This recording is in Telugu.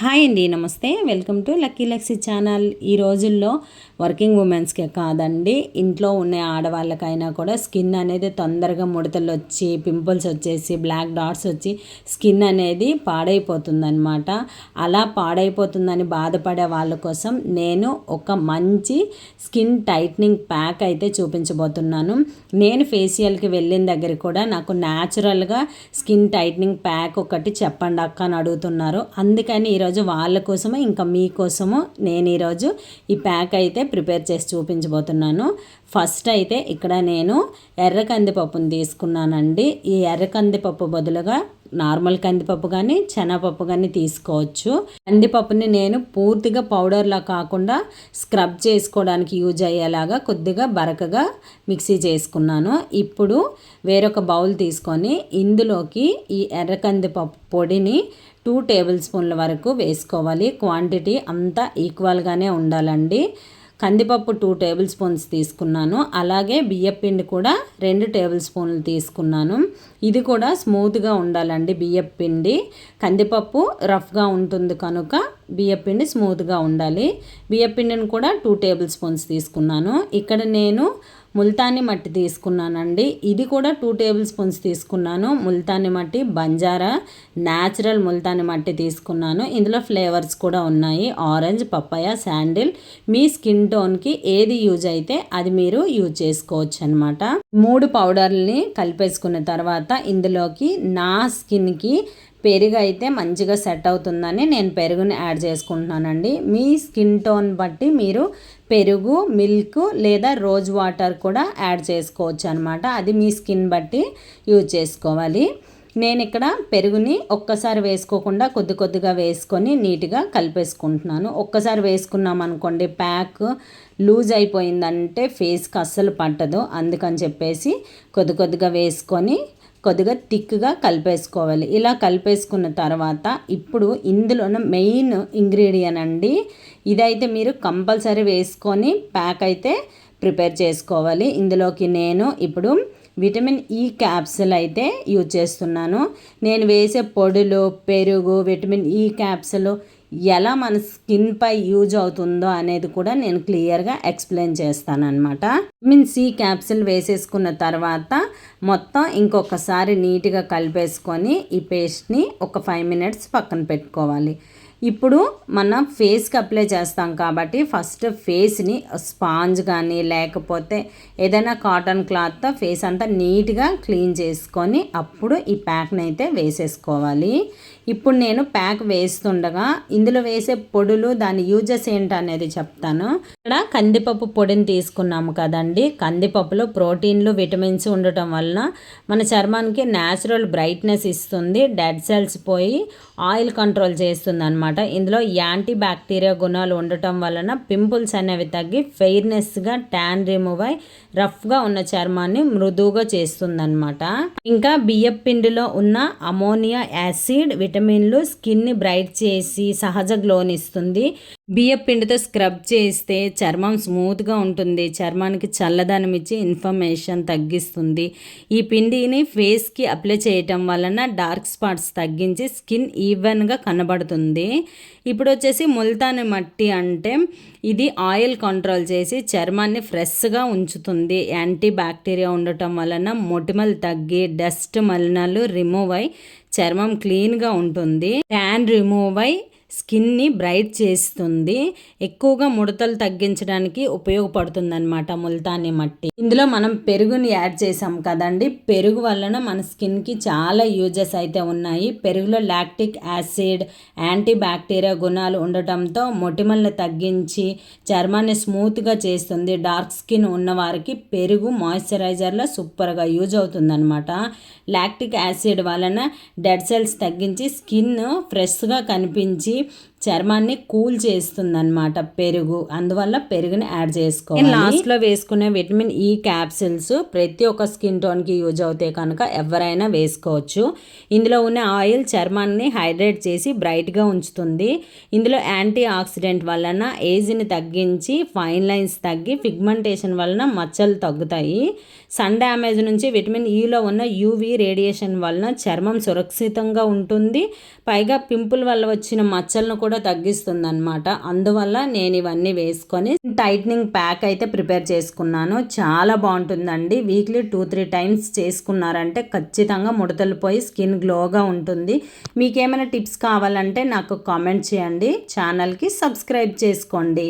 హాయ్ అండి నమస్తే. Welcome to lucky luxy channel. ఈ రోజుల్లో వర్కింగ్ ఉమెన్స్కే కాదండి ఇంట్లో ఉన్న ఆడవాళ్ళకైనా కూడా స్కిన్ అనేది తొందరగా ముడతలు వచ్చి పింపుల్స్ వచ్చేసి బ్లాక్ డాట్స్ వచ్చి స్కిన్ అనేది పాడైపోతుందనమాట అలా పాడైపోతుందని బాధపడే వాళ్ళ కోసం నేను ఒక మంచి స్కిన్ టైట్నింగ్ ప్యాక్ అయితే చూపించబోతున్నాను. నేను ఫేషియల్కి వెళ్ళిన దగ్గర కూడా నాకు న్యాచురల్గా స్కిన్ టైట్నింగ్ ప్యాక్ ఒకటి చెప్పండి అక్క అని అడుగుతున్నారు. అందుకని ఈరోజు ఈరోజు వాళ్ళ కోసము ఇంకా మీకోసము నేను ఈరోజు ఈ ప్యాక్ అయితే ప్రిపేర్ చేసి చూపించబోతున్నాను. ఫస్ట్ అయితే ఇక్కడ నేను ఎర్ర కందిపప్పును తీసుకున్నానండి. ఈ ఎర్ర కందిపప్పు బదులుగా నార్మల్ కందిపప్పు కానీ శనగపప్పు కానీ తీసుకోవచ్చు. కందిపప్పుని నేను పూర్తిగా పౌడర్లా కాకుండా స్క్రబ్ చేసుకోవడానికి యూజ్ అయ్యేలాగా కొద్దిగా బరకగా మిక్సీ చేసుకున్నాను. ఇప్పుడు వేరొక బౌల్ తీసుకొని ఇందులోకి ఈ ఎర్ర కందిపప్పు పొడిని టూ టేబుల్ స్పూన్ల వరకు వేసుకోవాలి. క్వాంటిటీ అంతా ఈక్వల్గానే ఉండాలండి. కందిపప్పు టూ టేబుల్ స్పూన్స్ తీసుకున్నాను. అలాగే బియ్యపిండి కూడా రెండు టేబుల్ స్పూన్లు తీసుకున్నాను. ఇది కూడా స్మూత్గా ఉండాలండి బియ్యపిండి. కందిపప్పు రఫ్గా ఉంటుంది కనుక బియ్యపిండి స్మూత్గా ఉండాలి. బియ్యపిండిని కూడా టూ టేబుల్ స్పూన్స్ తీసుకున్నాను. ఇక్కడ నేను ముల్తాని మట్టి తీసుకున్నానండి. ఇది కూడా టూ టేబుల్ స్పూన్స్ తీసుకున్నాను. ముల్తాని మట్టి బంజారా న్యాచురల్ ముల్తాని మట్టి తీసుకున్నాను. ఇందులో ఫ్లేవర్స్ కూడా ఉన్నాయి. Orange papaya sandal. మీ స్కిన్ టోన్కి ఏది యూజ్ అయితే అది మీరు యూజ్ చేసుకోవచ్చు అనమాట మూడు పౌడర్ని కలిపేసుకున్న తర్వాత ఇందులోకి నా స్కిన్కి పెరుగు అయితే మంచిగా సెట్ అవుతుందని నేను పెరుగుని యాడ్ చేసుకుంటున్నానండి. మీ స్కిన్ టోన్ బట్టి మీరు పెరుగు మిల్క్ లేదా రోజ్ వాటర్ కూడా యాడ్ చేసుకోవచ్చు అనమాట అది మీ స్కిన్ బట్టి యూజ్ చేసుకోవాలి. నేను ఇక్కడ పెరుగుని ఒక్కసారి వేసుకోకుండా కొద్ది కొద్దిగా వేసుకొని నీట్గా కలిపేసుకుంటున్నాను. ఒక్కసారి వేసుకున్నాం అనుకోండి ప్యాక్ లూజ్ అయిపోయిందంటే ఫేస్కి అస్సలు పట్టదు. అందుకని చెప్పేసి కొద్ది కొద్దిగా వేసుకొని కొద్దిగా థిక్గా కలిపేసుకోవాలి. ఇలా కలిపేసుకున్న తర్వాత ఇప్పుడు ఇందులోన మెయిన్ ఇంగ్రీడియంట్ అండి. ఇదైతే మీరు కంపల్సరీ వేసుకొని ప్యాక్ అయితే ప్రిపేర్ చేసుకోవాలి. ఇందులోకి నేను ఇప్పుడు విటమిన్ e ఈ క్యాప్సిల్ అయితే యూజ్ చేస్తున్నాను. నేను వేసే పొడులు పెరుగు విటమిన్ e ఈ క్యాప్సిల్ ఎలా మన స్కిన్పై యూజ్ అవుతుందో అనేది కూడా నేను క్లియర్గా ఎక్స్ప్లెయిన్ చేస్తాను అనమాట విటమిన్ సి క్యాప్సిల్ వేసేసుకున్న తర్వాత మొత్తం ఇంకొకసారి నీట్గా కలిపేసుకొని ఈ పేస్ట్ని ఒక ఫైవ్ మినిట్స్ పక్కన పెట్టుకోవాలి. ఇప్పుడు మనం ఫేస్కి అప్లై చేస్తాం కాబట్టి ఫస్ట్ ఫేస్ని స్పాంజ్ కానీ లేకపోతే ఏదైనా కాటన్ క్లాత్తో ఫేస్ అంతా నీట్గా క్లీన్ చేసుకొని అప్పుడు ఈ ప్యాక్ని అయితే వేసేసుకోవాలి. ఇప్పుడు నేను ప్యాక్ వేస్తుండగా ఇందులో వేసే పొడులు దాని యూజెస్ ఏంటనేది చెప్తాను. ఇక్కడ కందిపప్పు పొడిని తీసుకున్నాము కదండి. కందిపప్పులో ప్రోటీన్లు విటమిన్స్ ఉండటం వలన మన చర్మానికి న్యాచురల్ బ్రైట్నెస్ ఇస్తుంది. డెడ్ సెల్స్ పోయి ఆయిల్ కంట్రోల్ చేస్తుంది అనమాట ఇందులో యాంటీ బ్యాక్టీరియా గుణాలు ఉండటం వలన పింపుల్స్ అనేవి తగ్గి ఫెయిర్నెస్గా ట్యాన్ రిమూవ్ అయి రఫ్గా ఉన్న చర్మాన్ని మృదువుగా చేస్తుందనమాట ఇంకా బియ్యం పిండిలో ఉన్న అమోనియా యాసిడ్ విటమిన్లు స్కిన్ని బ్రైట్ చేసి సహజ గ్లోనిస్తుంది బియ్యం పిండితో స్క్రబ్ చేస్తే చర్మం స్మూత్గా ఉంటుంది. చర్మానికి చల్లదనం ఇచ్చి ఇన్ఫర్మేషన్ తగ్గిస్తుంది. ఈ పిండిని ఫేస్కి అప్లై చేయటం వలన డార్క్ స్పాట్స్ తగ్గించి స్కిన్ ఈవెన్గా కనబడుతుంది. ఇప్పుడు వచ్చేసి ముల్తాని మట్టి అంటే ఇది ఆయిల్ కంట్రోల్ చేసి చర్మాన్ని ఫ్రెష్గా ఉంచుతుంది. యాంటీ బ్యాక్టీరియా ఉండటం వలన మొటిమలు తగ్గి డస్ట్ మలినాలు రిమూవ్ అయి చర్మం క్లీన్గా ఉంటుంది. ట్యాన్ రిమూవ్ అయి స్కిన్ని బ్రైట్ చేస్తుంది. ఎక్కువగా ముడతలు తగ్గించడానికి ఉపయోగపడుతుందన్నమాట ముల్తానీ మట్టి. ఇందులో మనం పెరుగుని యాడ్ చేసాం కదండి. పెరుగు వలన మన స్కిన్కి చాలా యూజెస్ అయితే ఉన్నాయి. పెరుగులో లాక్టిక్ యాసిడ్ యాంటీ బ్యాక్టీరియా గుణాలు ఉండటంతో మొటిమల్ని తగ్గించి చర్మాన్ని స్మూత్గా చేస్తుంది. డార్క్ స్కిన్ ఉన్నవారికి పెరుగు మాయిశ్చరైజర్లో సూపర్గా యూజ్ అవుతుందన్నమాట. లాక్టిక్ యాసిడ్ వలన డెడ్ సెల్స్ తగ్గించి స్కిన్ ఫ్రెష్గా కనిపించి і చర్మాన్ని కూల్ చేస్తుంది అనమాట పెరుగు. అందువల్ల పెరుగుని యాడ్ చేసుకోవాలి. లాస్ట్లో వేసుకునే విటమిన్ ఈ క్యాప్సిల్స్ ప్రతి ఒక్క స్కిన్ టోన్కి యూజ్ అవుతాయి కనుక ఎవరైనా వేసుకోవచ్చు. ఇందులో ఉన్న ఆయిల్ చర్మాన్ని హైడ్రేట్ చేసి బ్రైట్గా ఉంచుతుంది. ఇందులో యాంటీ ఆక్సిడెంట్ వలన ఏజ్ని తగ్గించి ఫైన్ లైన్స్ తగ్గి పిగ్మెంటేషన్ వలన మచ్చలు తగ్గుతాయి. సన్ డ్యామేజ్ నుంచి విటమిన్ ఈలో e ఉన్న యూవీ రేడియేషన్ వలన చర్మం సురక్షితంగా ఉంటుంది. పైగా పింపుల్ వల్ల వచ్చిన మచ్చలను కూడా తగ్గిస్తుంది అనమాట అందువల్ల నేను ఇవన్నీ వేసుకొని టైట్నింగ్ ప్యాక్ అయితే ప్రిపేర్ చేసుకున్నాను. చాలా బాగుంటుందండి. వీక్లీ టూ త్రీ టైమ్స్ చేసుకున్నారంటే ఖచ్చితంగా ముడతలు పోయి స్కిన్ గ్లోగా ఉంటుంది. మీకేమైనా టిప్స్ కావాలంటే నాకు కామెంట్ చేయండి. ఛానల్కి సబ్స్క్రైబ్ చేసుకోండి.